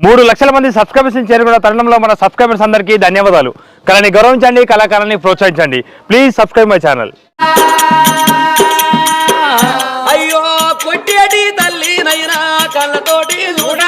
మూడు లక్షల మంది సబ్స్క్రైబర్స్ చేరుకున్న తరుణంలో మన సబ్స్క్రైబర్స్ అందరికీ ధన్యవాదాలు. కళని గౌరవించండి కళాకారాన్ని ప్రోత్సహించండి. ప్లీజ్ సబ్స్క్రైబ్ మై ఛానల్ అయ్యో కొట్టేటి తల్లి నైనా కళ్ళతోటి చూడ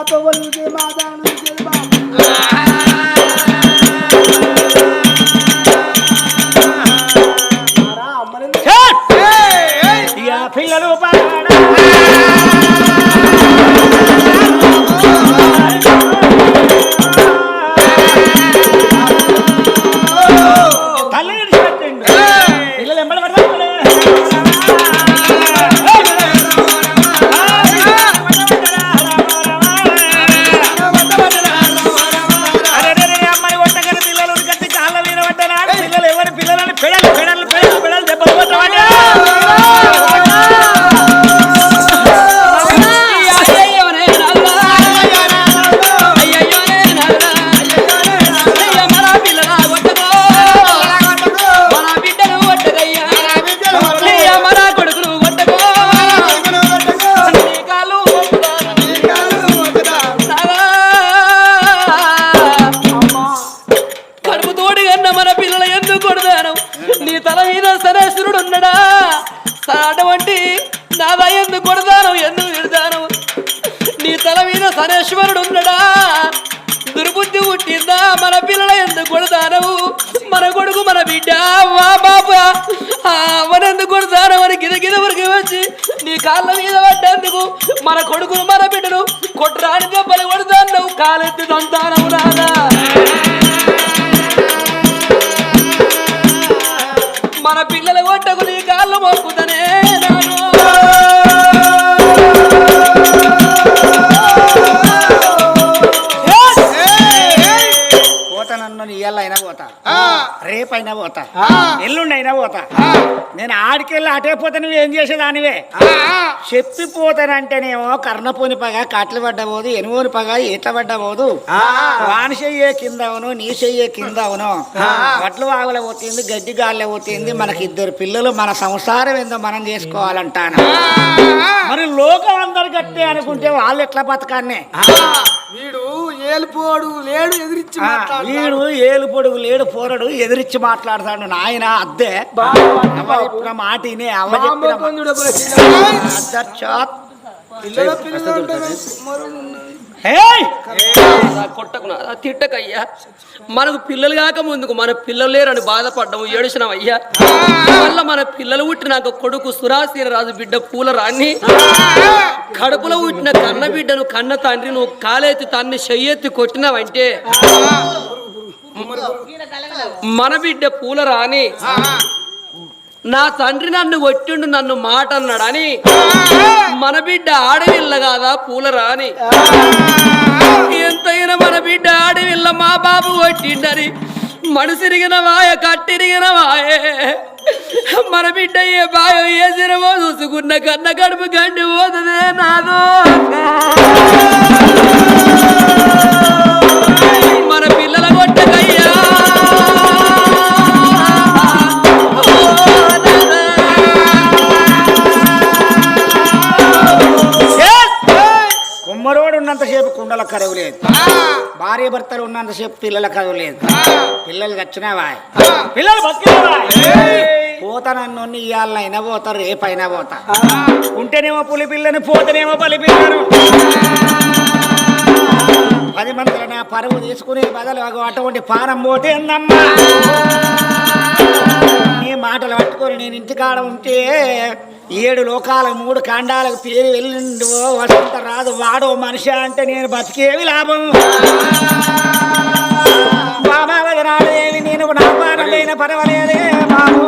ಪಾಪವನ್ನು మన కొడుకులు మన బిడ్డలు కొట్టరాని దెబ్బలు కొడుతాను నువ్వు కాలెత్తి తంతానవు రాదా రేపైనా పోతా. ఎల్లుండి అయినా పోతా. నేను ఆడికెళ్ళి అటే పోతే నువ్వు ఏం చేసేదానివే? చెప్పిపోతానంటేనేమో కర్ణపోని పగ కట్లు పడ్డబోదు ఎనుగోని పగ ఈత పడ్డబోదు వాని చెయ్యే కింద అవును నీ చెయ్యే కింద అవును. వడ్లు వాగుల పోతుంది గడ్డి గాలిలో పోతుంది మనకి ఇద్దరు పిల్లలు మన సంసారం ఏందో మనం చేసుకోవాలంటాను. మరి లోకం అందరు గట్టే అనుకుంటే వాళ్ళు ఎట్లా బతకాన్నే? వీడు ఏలుపోడు లేడు ఎదిరించి ఆ, వీడు ఏలు పొడుగు లేడు పోరడు ఎదిరించి మాట్లాడతాడు నాయన అద్దే చెప్పిన మాట. అద్దర్చాత్. కొట్టకున్నా తిట్టకయ్యా. మనకు పిల్లలు కాక ముందుకు మన పిల్లలు లేరని బాధపడ్డాము ఏడుసినాం అయ్యా మళ్ళీ మన పిల్లలు పుట్టినాక కొడుకు సురాసీన రాజు బిడ్డ పూల రాణి కడుపులో పుట్టిన కన్న బిడ్డను కన్న తండ్రి నువ్వు కాలేతి తన్ని చెయ్యెత్తి కొట్టినావంటే మన బిడ్డ పూల రాణి నా తండ్రి నన్ను కొట్టిండు నన్ను మాట అన్నాడని మన బిడ్డ ఆడవిల్ల కాదా పూల రాని ఎంతైనా మన బిడ్డ ఆడవిల్ల మా బాబు కొట్టిండని మనసిరిగిన వాయ కట్టిరిగిన వాయే. మన బిడ్డ ఏ బాయో ఏ సిరమో చూసుకున్న కన్న కడుపు గండి పోతుందే నాదో మన పిల్లల కొట్టకయ్యా ఉన్నంతసేపు కుండల కరువు లేదు. భార్య భర్తలు ఉన్నంతసేపు పిల్లల కరువు లేదు. పిల్లలు చచ్చినావా పిల్లలు పోతానన్నోన్ని ఇవాళనైనా పోతారు రేపైనా పోతా. ఉంటేనేమో పులి పిల్లని పోతేనేమో పలి పిల్లను. పది మందిలో నా పరువు తీసుకునే బదులు అగో అటువంటి పానం పోతే ఏందమ్మా? నీ మాటలు పట్టుకొని నేను ఇంటికాడ ఉంటే ఏడు లోకాల మూడు కాండాలకు పేరు వెళ్ళిండు వసంత రాదు వాడో మనిషి అంటే నేను బతికేవి లాభం. బాబా వదనాలు నేను నా పానమైన పర్వాలేదే బాబు.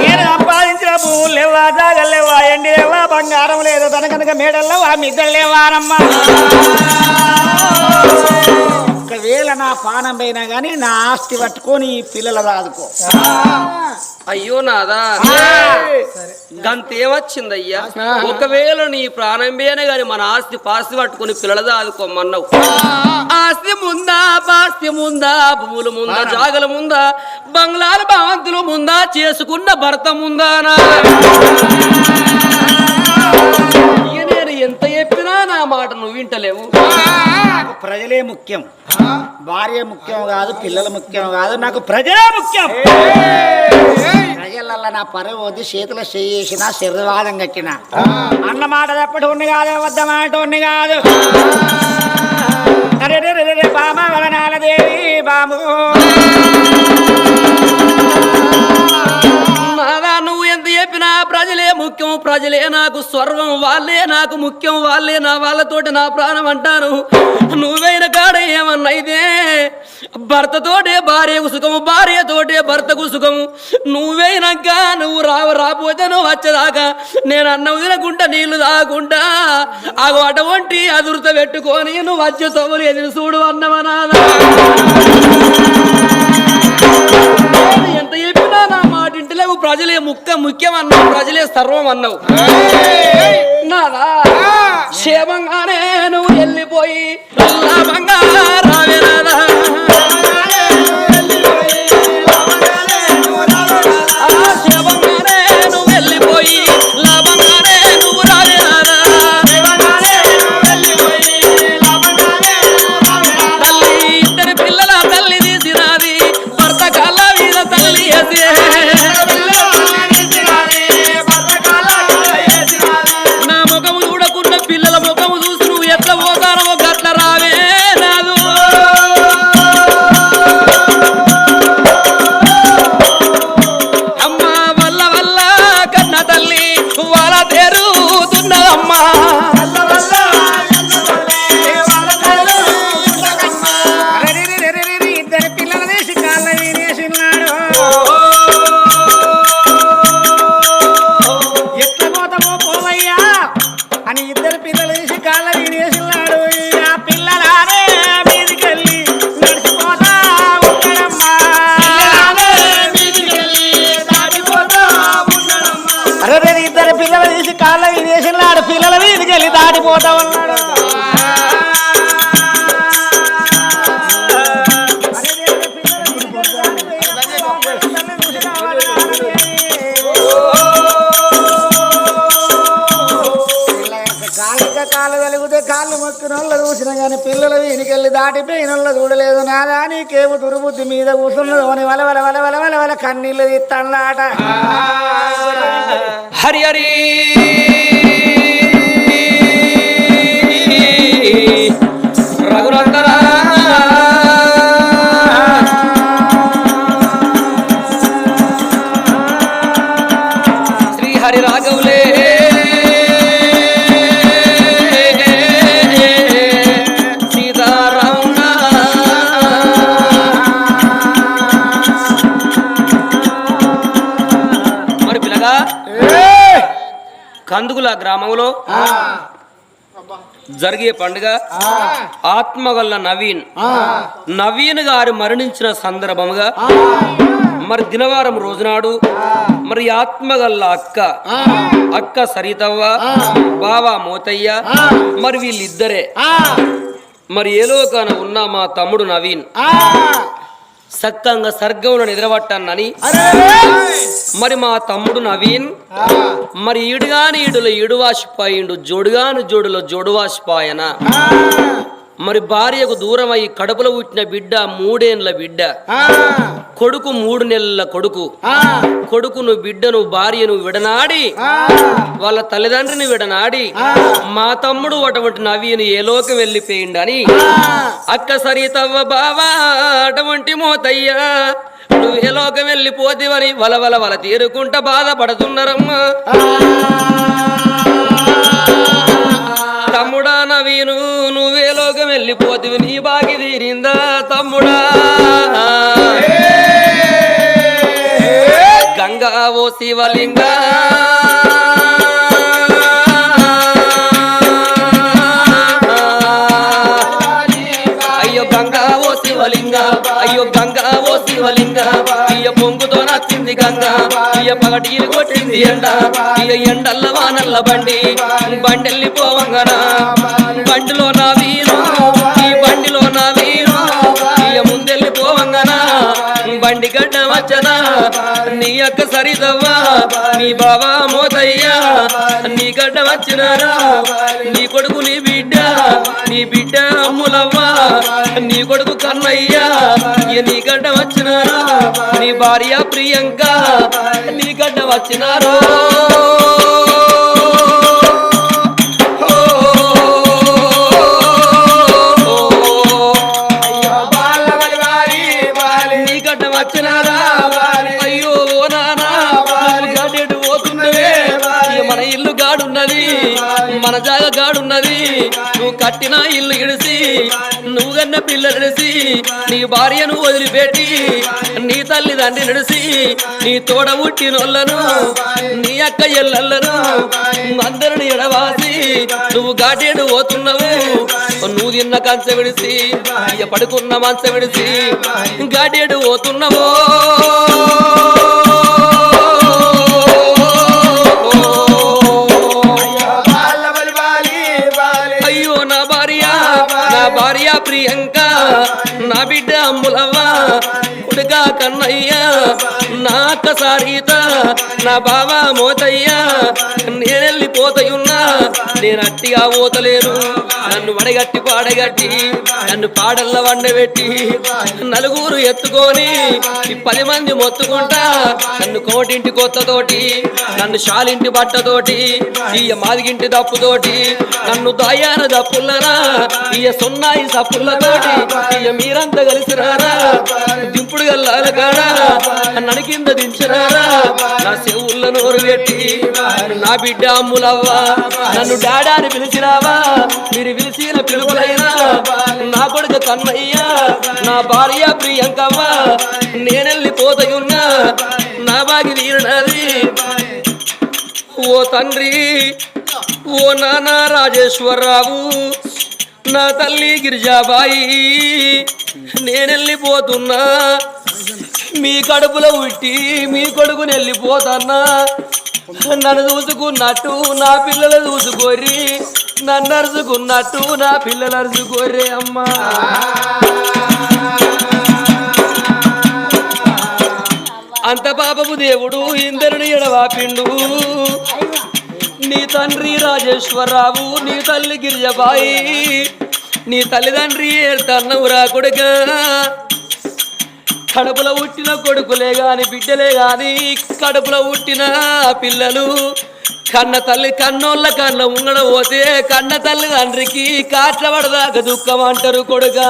నేను సంపాదించిన పువ్వులు లేవా జాగలు లేవా ఎండి లేవా బంగారం లేదు తన కనుక మేడల్లో ఆ మిద్దలు లేవారమ్మా నా పానం పోయినా కానీ నా ఆస్తి పట్టుకొని పిల్లల రాదుకో. అయ్యో నాదా. గంతేమొచ్చిందయ్యా? ఒకవేళ నీ ప్రాణం పోయినా గాని మన ఆస్తి పాస్తి పట్టుకుని పిల్లలదా ఆదుకోమన్నావు ఆస్తి ముందా పాస్తి ముందా భూములు ముందా జాగలు ముందా బంగ్లాలు భవంతులు ముందా చేసుకున్న భర్త ముందానా? నేను ఎంత చెప్పినా నా మాట నువ్వు వింటలేవు. నాకు ప్రజలే ముఖ్యం. భార్య ముఖ్యం కాదు పిల్లలు ముఖ్యం కాదు నాకు ప్రజలే ముఖ్యం. ప్రజలల్ల నా పరవద్దు చేతుల చేసిన శరీరవాదం కట్టిన. అన్న మాట తప్పటి ఉండి కాదు వద్ద మాట ఉండి కాదు. అరే రే రే బామ దేవి బాము. ప్రజలే నాకు స్వర్గం వాళ్ళే నాకు ముఖ్యం వాళ్ళే నా వాళ్ళతోటి నా ప్రాణం అంటాను నువ్వైన కాడ ఏమన్నా అయితే భర్తతోటే భార్యకు సుఖము భార్యతోటే భర్తకు సుఖము. నువ్వైనాక నువ్వు రావు రాపోతే నువ్వు వచ్చేదాకా నేను అన్నం తినకుండా నీళ్ళు తాగుకుంటా ఆగు అటువంటి అదురుత పెట్టుకొని నువ్వు వచ్చే తోములు ఎదురు చూడు అన్నవనాదా ఎంత చెప్పినా నా మాట ప్రజలే ముఖ్య ముఖ్యం అన్నావు ప్రజలే సర్వం అన్నావు. నాదా క్షేమంగానే నువ్వు వెళ్ళిపోయి లాభంగా రావే அம்மா కాళ్ళు మొక్కిన వాళ్ళు చూసిన కానీ పిల్లలు వీనికెళ్ళి దాటిపోయిన చూడలేదు. నాదా నీకేమో దుర్బుద్ధి మీద కూర్చున్నది అని వల వల వల వల వల వల కన్నీళ్ళు తీస్తాన్లాట హరి హరి. కందుగుల గ్రామంలో జరిగే పండుగ ఆత్మగల్ల నవీన్. నవీన్ గారు మరణించిన సందర్భముగా మరి దినవారం రోజునాడు మరి ఆత్మగల్ల అక్క అక్క సరితవ్వ బావా మోతయ్య మరి వీళ్ళిద్దరే. మరి ఏలోకాన ఉన్న మా తమ్ముడు నవీన్. సక్కంగా సర్గంలో నిద్రపట్టానని. మరి మా తమ్ముడు నవీన్ మరి ఈడుగాని ఈడులో ఈడువాసిపాయిండు జోడుగాని జోడులో జోడువాసిపాయన. మరి భార్యకు దూరమై కడుపులో పుట్టిన బిడ్డ మూడేండ్ల బిడ్డ. కొడుకు మూడు నెలల కొడుకు. కొడుకును బిడ్డను భార్యను విడనాడి. వాళ్ళ తల్లిదండ్రిని విడనాడి. మా తమ్ముడు అటువంటి నవీను ఏ లోకం వెళ్ళిపోయిండని. అక్క సరితవ్వ బావా అటువంటి మోతయ్యా నువ్వు ఏ లోకం వెళ్ళిపోతివని వల వల వల తీరుకుంటా బాధపడుతున్నారమ్మా. తమ్ముడా నవీను నువ్వే లోకం వెళ్ళిపోతివి నీ బాగి తీరిందా తమ్ముడా? గంగా ఓ శివలింగ. గంగా ఓ శివలింగ. అయ్యో గంగా ఓ శివలింగ. ఇయ పొంగుతో నచ్చింది గంగా. ఇయ్య పగటీలు కొట్టింది ఎండ. ఇయ ఎండల్ల వానల్ల బండి. బండెల్లి పోవంగనా బండిలో నా వీరు ఈ బండిలో నా బండి గడ్డ వచ్చదా? నీ అక్క సరిదవ్వా? నీ బావా మోదయ్యా? నీ గడ్డ వచ్చినారా? నీ కొడుకు నీ బిడ్డ? నీ బిడ్డ అమ్ములవ్వా? నీ కొడుకు కన్నయ్యా? నీ గడ్డ వచ్చినారా? నీ భార్య ప్రియాంక? నీ గడ్డ వచ్చినారా? కట్టిన ఇల్లు ఇడిసి నువ్వు కన్న పిల్ల నడిసి నీ భార్యను వదిలిపెట్టి నీ తల్లిదండ్రి నడిసి నీ తోడ పుట్టినోళ్ళను నీ అక్క ఎల్లలను అందరిని ఎడవాసి నువ్వు గాటేడు పోతున్నావు. నువ్వు తిన్న కంచె విడిసి ఇక పడుకున్న మంచ విడిసి గాటేడు పోతున్నావో. భార్య ప్రియాంక నా బిడ్డ అమ్ములవ్వ కొడుక కన్నయ్య నా అక్క సారీత నా బావ మోతయ్య పోతయున్నా నేను అట్టిగా పోతలేను. నన్ను వడగట్టి పాడగట్టి నన్ను పాడల్ల వండబెట్టి నలుగురు ఎత్తుకొని ఈ పది మంది మొత్తుకుంటా నన్ను కోటింటి కొత్తతోటి నన్ను షాలింటి బట్టతోటి ఈయ మాదిగింటి దప్పుతోటి నన్ను దాయాన దప్పులనా ఈయ సున్నాయి సప్పులతోటి ఈయ మీరంతా కలిసినారా దింపుడు గల్లాల కాడా నన్ను కింద దించినారా నా చెవుల్లో నోరు పెట్టి నా బిడ్డ అమ్ములవ్వ నన్ను డాడా అని పిలిచినావా? మీరు పిలిచిన పిలుపులైనా నా కొడుకు కన్నయ్య నా భార్య ప్రియంకవ్వ నేనెళ్ళిపోతయున్నా నా బాగి తీరినది ఓ తండ్రి ఓ నానా రాజేశ్వరరావు నా తల్లి గిరిజాబాయి నేనెళ్ళిపోతున్నా మీ కడుపులో ఉట్టి మీ కొడుకుని వెళ్ళిపోతన్నా నన్ను చూసుకున్నట్టు నా పిల్లలు చూసుకోర్రి. నన్ను అరుచుకున్నట్టు నా పిల్లలు అరుచుకోర్రే అమ్మా. అంత పాపపు దేవుడు ఇందరుని ఎడవాపిండు నీ తండ్రి రాజేశ్వరరావు నీ తల్లి గిరిజబాయి నీ తల్లిదండ్రి తన్నవురా కొడుగా కడుపులో పుట్టిన కొడుకులే గాని బిడ్డలే గాని కడుపులో పుట్టిన పిల్లలు. కన్న తల్లి కన్నోళ్ళ కన్న ఉంగడ పోతే కన్న తల్లి తండ్రికి కాట్ల పడదాక దుఃఖం అంటారు కొడుగా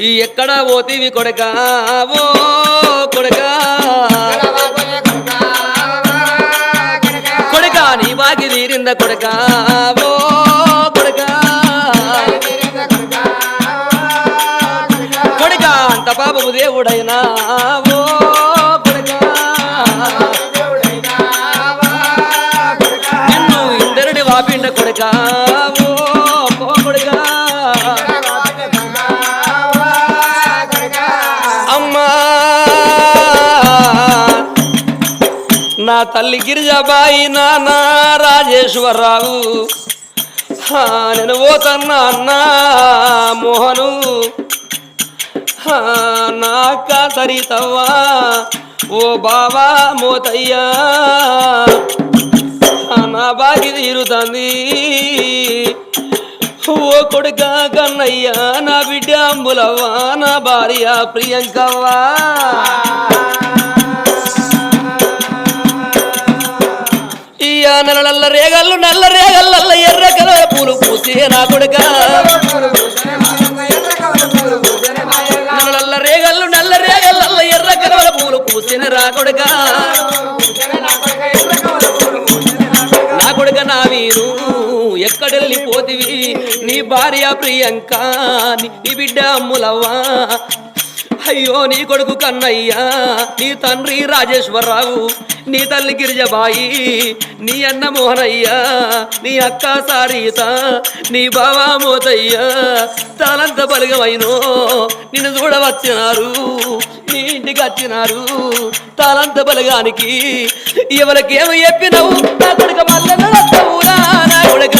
ఈ ఎక్కడ పోతీవి కొడకా? ఓ కొడకా. కొడకా నీ బాగి తీరింద కొడకా? కొడకా అంత పాపము దేవుడైనా. ఓ నిన్ను ఇందరుడి వాపిండ కొడకా. ఓ అమ్మా. నా తల్లి గిరిజాబాయి నాన్న రాజేశ్వరరావు. నేను పోతన్నా అన్నా మోహను. హా, నా అక్క ఓ బావా మోతయ్యా నా బాగి తీరుతుంది. ఓ కొడుక కన్నయ్యా నా బిడ్డ అంబులవ్వా నా భార్య ప్రియంకవ్వా. నల్ల నల్ల రేగలు నల్ల రేగల్ల ఎర్ర కలవ పూలు పూసి నా కొడుక. పూలు రా కొడుక. నా కొడుక నా వీరు. ఎక్కడెళ్ళిపోతివి నీ భార్య ప్రియంక నీ బిడ్డ అమ్ములవ్వా. అయ్యో నీ కొడుకు కన్నయ్యా నీ తండ్రి రాజేశ్వరరావు నీ తల్లి గిరిజబాయి నీ అన్న మోహనయ్యా నీ అక్క సారీత నీ బావా మోతయ్య. తలంత బలిగమైనో నిన్ను చూడవచ్చినారు. ఇంటికి వచ్చినారు తలంత బలగానికి ఎవరికేమి చెప్పినవు? నా కొడుక మల్లె నా కొడుక.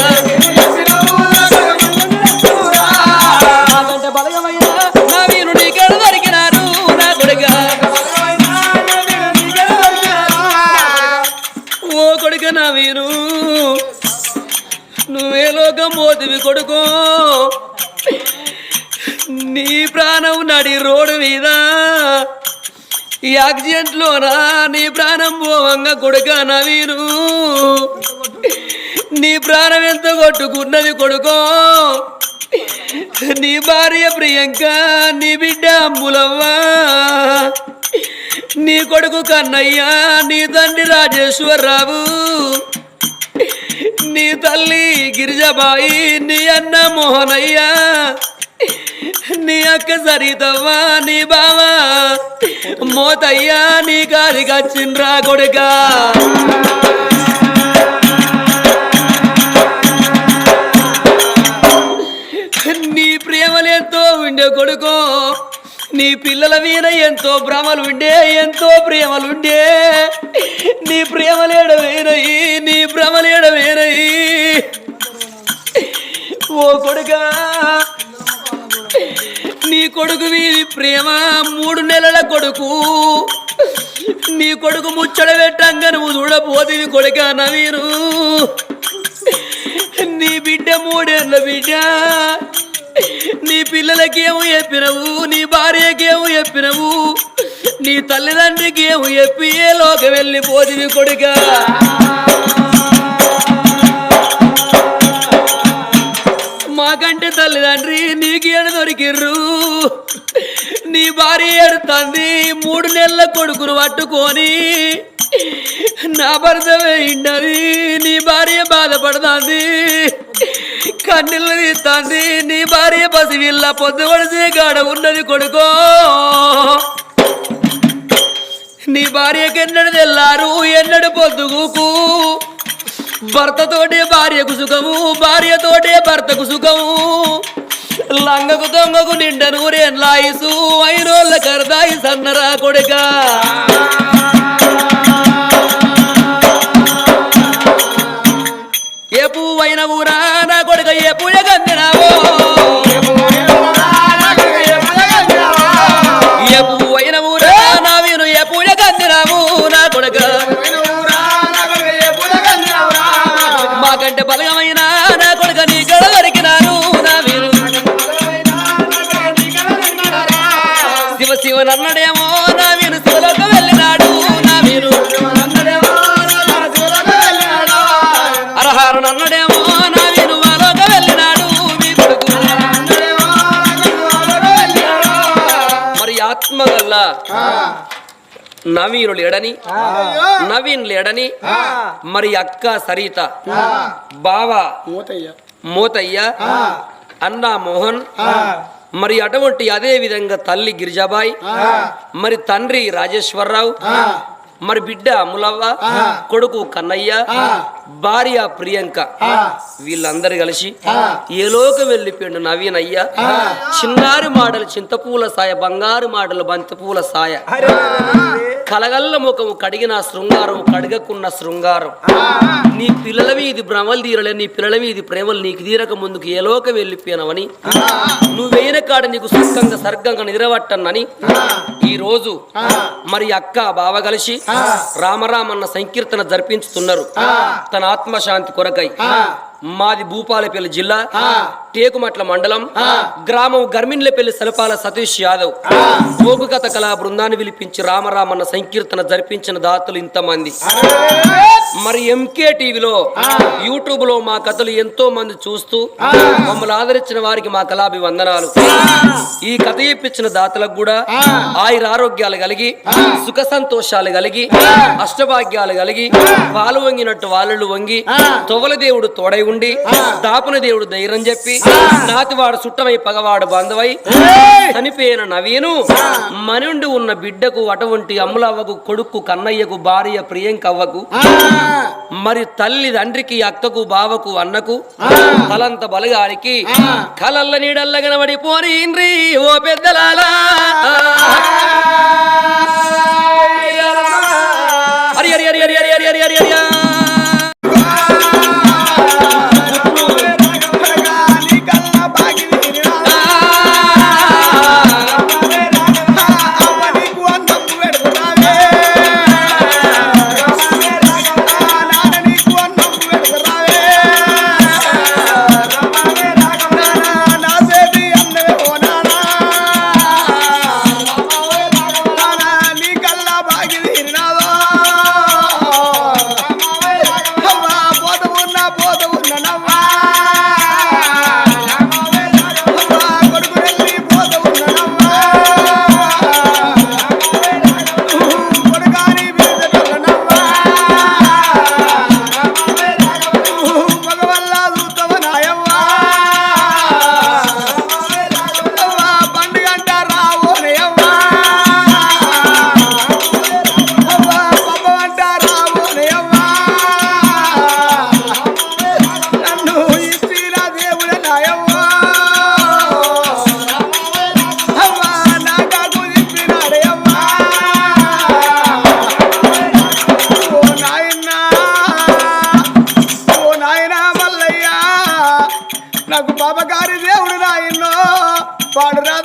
నా వీరు ఓ కొడుక నువ్వే లోకం పోతివి కొడుకో. నీ ప్రాణం నడి రోడ్డు మీద. ఈ యాక్సిడెంట్లోనా నీ ప్రాణం పోవంగా కొడుక నవీను నీ ప్రాణం ఎంత కొట్టుకున్నది కొడుకో. నీ భార్య ప్రియంక నీ బిడ్డ అంబులవ్వా నీ కొడుకు కన్నయ్య నీ తండ్రి రాజేశ్వరరావు. నీ తల్లి గిరిజబాయి నీ అన్న మోహనయ్య. నీ అక్క సరితవ్వా నీ బావా. మోతయ్యా నీ కాడికి వచ్చిండ్రా కొడుకా. నీ ప్రేమలేంతో ఉండే కొడుకో నీ పిల్లల మీద ఎంతో భ్రమలు ఉండే ఎంతో ప్రేమలు ఉండే. నీ ప్రేమలేడ వేరయి నీ భ్రమలేడ వేరయి ఓ కొడుకా నీ కొడుకు వీరి ప్రేమ మూడు నెలల కొడుకు. నీ కొడుకు ముచ్చట పెట్టంగా నువ్వు చూడబోతుంది కొడుక నవీరు నీ బిడ్డ మూడేళ్ళ బిడ్డ. నీ పిల్లలకేమో చెప్పినవు నీ భార్యకేమో చెప్పినవు. నీ తల్లిదండ్రికి ఏమి చెప్పి ఏ లోకం వెళ్ళిపోతుంది కొడుక. మాకంటే తల్లిదండ్రి నీకు ఏడు దొరికిర్రు. నీ భార్య ఏడుతుంది మూడు నెలల కొడుకును పట్టుకొని నా భర్త వేయిండది. నీ భార్య బాధపడుతుంది. కన్నీళ్ళు తీస్తుంది. నీ భార్య పసివిల్ల పొద్దుపడిసే గాడ ఉన్నది కొడుకో. నీ భార్యకి ఎన్నడు తెల్లారు ఎన్నడు పొద్దుగుకు భర్తతోటే భార్యకు సుఖము భార్యతోటే భర్తకు సుఖము. లంగకు దొంగకు నిండ నూరేన్లాయిసు ఐరోళ్ళ కరదాయి సన్నరా కొడుక. ఏ పువ్వైన ఊరా? శివ నన్నడేమో నా వీరు శివలోక వెళ్ళినాడు నా వీరు అరహారు నన్నడేమో నా వీరు వాలోక వెళ్ళినాడు మీ కొడుకు. మరి ఆత్మ వల్ల నవీను లేడని నవీన్ లేడని మరి అక్క సరిత బావ మోతయ్య అన్న మోహన్ మరి అటువంటి అదే విధంగా తల్లి గిరిజాబాయి మరి తండ్రి రాజేశ్వరరావు మరి బిడ్డ ములవ్వ కొడుకు కన్నయ్య భార్య ప్రియాంక వీళ్ళందరూ కలిసి ఏ లోకం వెళ్ళిపోయిండు నవీన్ అయ్య చిన్నారి మాటలు చింతపూల సాయ బంగారు మాటలు బంతిపూల సాయ. కలగల్ల ముఖము కడిగిన శృంగారం కడగకున్న శృంగారం. నీ పిల్లల మీది భ్రమలు తీరలే నీ పిల్లల మీది ప్రేమలు నీకు తీరక ముందుకు ఏ లోకం వెళ్ళిపోయినవని. నువ్వేన కాడ నీకు సుఖంగా సర్గంగా నిద్రపట్టన్నని ఈ రోజు మరి అక్క బావ కలిసి రామరామన్న సంకీర్తన జరిపించుతున్నారు. తన ఆత్మశాంతి కొరకై. మాది భూపాలపల్లి జిల్లా టేకుమట్ల మండలం గ్రామం గర్మిన్లపల్లి సలపాల సతీష్ యాదవ్. కథ కళా బృందాన్ని పిలిపించి రామరామన్న సంకీర్తన జరిపించిన దాతలు ఇంతమంది. మరి ఎంకే టీవీలో యూట్యూబ్లో మా కథలు ఎంతో మంది చూస్తూ మమ్మల్ని ఆదరించిన వారికి మా కళాభివందనాలు. ఈ కథ ఇప్పించిన దాతలకు కూడా ఆయుర ఆరోగ్యాలు కలిగి సుఖ సంతోషాలు కలిగి అష్టభాగ్యాలు కలిగి పాలు వంగినట్టు వాళ్ళు వంగి తొవల దేవుడు తోడై ఉండి దాపున దేవుడు ధైర్యం చెప్పి నాతివాడు సుట్టమై పగవాడు బంధవై చనిపోయిన నవీను మనుండి ఉన్న బిడ్డకు అటువంటి అమ్ములవ్వకు కొడుకు కన్నయ్యకు భార్య ప్రియంకవ్వకు మరి తల్లి తండ్రికి అక్కకు బావకు అన్నకు తలంత బలగానికి కలల్ల నీడల్ల కనబడి పోనీ ఓ పెద్దలాలా.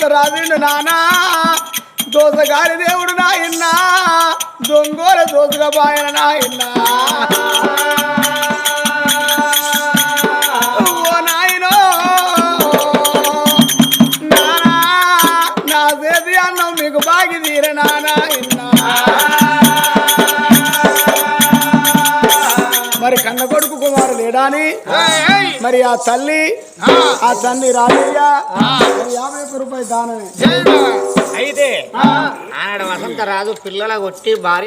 దోస రాజుడు నానా. దోసగారి దేవుడు నాయన్నా దొంగోల దోసగా బాయన నాయన్నా మరి కన్న కొడుకు కుమారు లేడాని మరి ఆ తల్లి ఆ. తల్లి రాజయ్య మరి యాభై ఒక్క రూపాయి దానమే. అయితే ఆనాడు వసంత రాజు పిల్లల కొట్టి భార్య